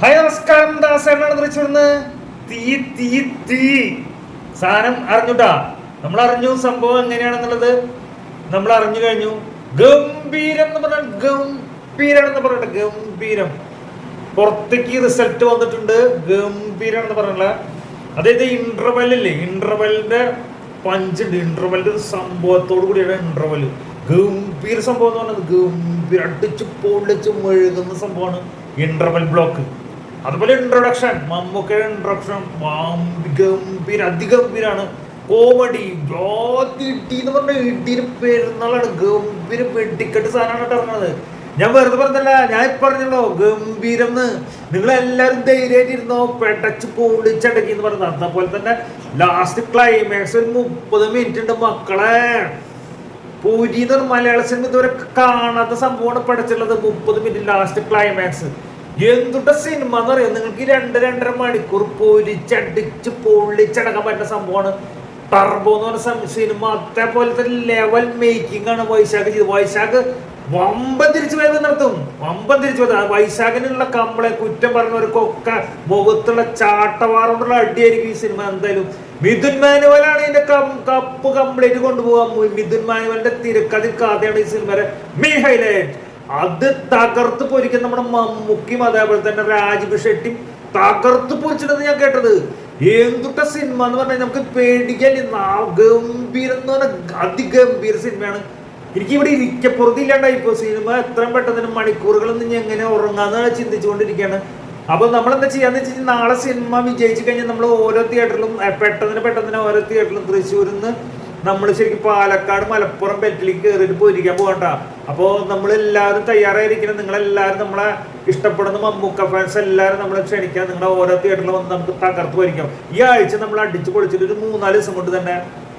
Hi നമസ്കാരം. ദാസേനാണ് തൃശ്ശൂർന്ന് തീ തീ തീ. സാധനം അറിഞ്ഞുട്ടാ. നമ്മൾ അറിഞ്ഞു സംഭവം എങ്ങനെയാണെന്നുള്ളത് നമ്മൾ അറിഞ്ഞു കഴിഞ്ഞു. ഗംഭീരം എന്ന് പറഞ്ഞാൽ ഗംഭീരം എന്ന് പറഞ്ഞിട്ട് ഗംഭീരം. പുറത്തേക്ക് റിസൾട്ട് വന്നിട്ടുണ്ട്. ഗംഭീരം എന്ന് പറഞ്ഞില്ല അതായത് ഇന്റർവെല്ലേ ഇന്റർവെല്ലിന്റെ പഞ്ചുണ്ട് ഇന്റർവെല്ലിന്റെ സംഭവത്തോട് കൂടിയാണ് ഇന്റർവെൽ ഗംഭീര സംഭവം എന്ന് പറഞ്ഞത് ഗംഭീര. അടിച്ച് പൊള്ളിച്ചു മെഴുകുന്ന സംഭവമാണ് ഇന്റർവെൽ ബ്ലോക്ക് അതുപോലെ ഇൻട്രൊഡക്ഷൻ മമ്മൂക്കയുടെ ഇൻട്രൊഡക്ഷൻ ഗംഭീര അതിഗംഭീരാണ്. കോമഡി ഇടി എന്ന് പറഞ്ഞ ഇടിന് പെരുന്നാളാണ്. ഗംഭീര വെടിക്കെട്ട് സാധനമാണ് ഇറങ്ങുന്നത് ഞാൻ വെറുതെ പറഞ്ഞല്ല ഞാൻ പറഞ്ഞല്ലോ ഗംഭീരം എന്ന് നിങ്ങൾ എല്ലാവരും ധൈര്യമായിട്ടിരുന്നോ? പെടച്ച് പൊളിച്ചടക്കി എന്ന് പറഞ്ഞത്. അതുപോലെ തന്നെ ലാസ്റ്റ് ക്ലൈമാക്സ് ഒരു മുപ്പത് മിനിറ്റ് ഉണ്ട് മക്കളെ. പൂരി എന്ന് മലയാള സിനിമ ഇതുവരെ കാണാത്ത സംഭവമാണ് പഠിച്ചിട്ടുള്ളത്. മുപ്പത് മിനിറ്റ് ലാസ്റ്റ് ക്ലൈമാക്സ് എന്തുട്ട സിനിമ എന്ന് പറയാം നിങ്ങൾക്ക് രണ്ട് രണ്ടര മണിക്കൂർ പൊരിച്ചടിച്ച് പൊള്ളിച്ചടക്കാൻ പറ്റുന്ന സംഭവമാണ്. ടർബോ എന്ന് പറഞ്ഞ സിനിമ അതേപോലത്തെ ലെവൽ മേക്കിംഗ് ആണ് വൈശാഖ് ചെയ്ത് വൈശാഖ് വമ്പൻ തിരിച്ചു വരവ് നടത്തും. വമ്പൻ തിരിച്ചു വരവ്. വൈശാഖിനുള്ള കമ്പളെ കുറ്റം പറഞ്ഞവർക്കൊക്കെ മുഖത്തുള്ള ചാട്ടവാറുകൊണ്ടുള്ള അടിയായിരിക്കും ഈ സിനിമ എന്തായാലും. മിഥുൻ മാനുവലാണ് ഇതിന്റെ കപ്പ് കംപ്ലീറ്റ് കൊണ്ടുപോകാൻ മിഥുൻ മാനുവലിന്റെ തിരക്കഥ കഥയാണ് ഈ സിനിമയുടെ മെയിൻ ഹൈലൈറ്റ് അത് തകർത്ത് പൊരിക്കുന്ന നമ്മുടെ മമ്മൂക്കിയും അതേപോലെ തന്നെ രാജീവ് ഷെട്ടിയും തകർത്ത് പൊരിച്ചിട്ടത് ഞാൻ കേട്ടത്. എന്തുട്ട സിനിമ എന്ന് പറഞ്ഞാൽ നമുക്ക് പേടിക്കാൻ ഗംഭീരം എന്ന് പറഞ്ഞാൽ അതിഗംഭീര സിനിമയാണ് എനിക്ക് ഇവിടെ ഇരിക്കപ്പുറത്ത് ഇല്ലാണ്ടായി ഇപ്പൊ സിനിമ എത്രയും പെട്ടെന്ന് മണിക്കൂറുകളൊന്നും ഞാൻ എങ്ങനെ ഉറങ്ങാന്ന് ചിന്തിച്ചുകൊണ്ടിരിക്കുകയാണ്. അപ്പൊ നമ്മൾ എന്താ ചെയ്യാന്ന് വെച്ച് കഴിഞ്ഞാൽ നാളെ സിനിമ വിജയിച്ചു കഴിഞ്ഞാൽ നമ്മൾ ഓരോ തിയേറ്ററിലും പെട്ടെന്ന് പെട്ടെന്ന് ഓരോ തിയേറ്ററിലും തൃശ്ശൂരിൽ നിന്ന് നമ്മൾ ശരിക്കും പാലക്കാട് മലപ്പുറം ബെറ്റിലേക്ക് കയറിയിട്ട് പോയിരിക്കാൻ പോകണ്ട അപ്പോൾ നമ്മൾ എല്ലാവരും തയ്യാറായിരിക്കണം. നിങ്ങളെല്ലാവരും നമ്മളെ ഇഷ്ടപ്പെടുന്ന മമ്മൂക്ക ഫാൻസ് എല്ലാവരും നമ്മളെ ക്ഷണിക്കാൻ നിങ്ങളെ ഓരോ തിയേറ്ററിൽ വന്ന് നമുക്ക് തകർത്ത് വരിക്കാം ഈ ആഴ്ച നമ്മൾ അടിച്ചു പൊളിച്ചിട്ട് ഒരു മൂന്നാൽ ദിവസം കൊണ്ട് തന്നെ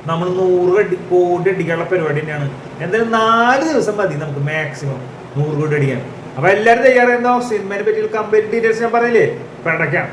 നമ്മൾ നൂറ് അടി കോടി അടിക്കാനുള്ള പരിപാടി തന്നെയാണ്. എന്തായാലും നാല് ദിവസം മതി നമുക്ക് മാക്സിമം നൂറ് കോടി അടിക്കാൻ. അപ്പൊ എല്ലാവരും തയ്യാറായിരുന്നോ? സിനിമയെ പറ്റിയുള്ള കംപ്ലീറ്റ് ഡീറ്റെയിൽസ് ഞാൻ പറഞ്ഞില്ലേ? പെടയ്ക്കാം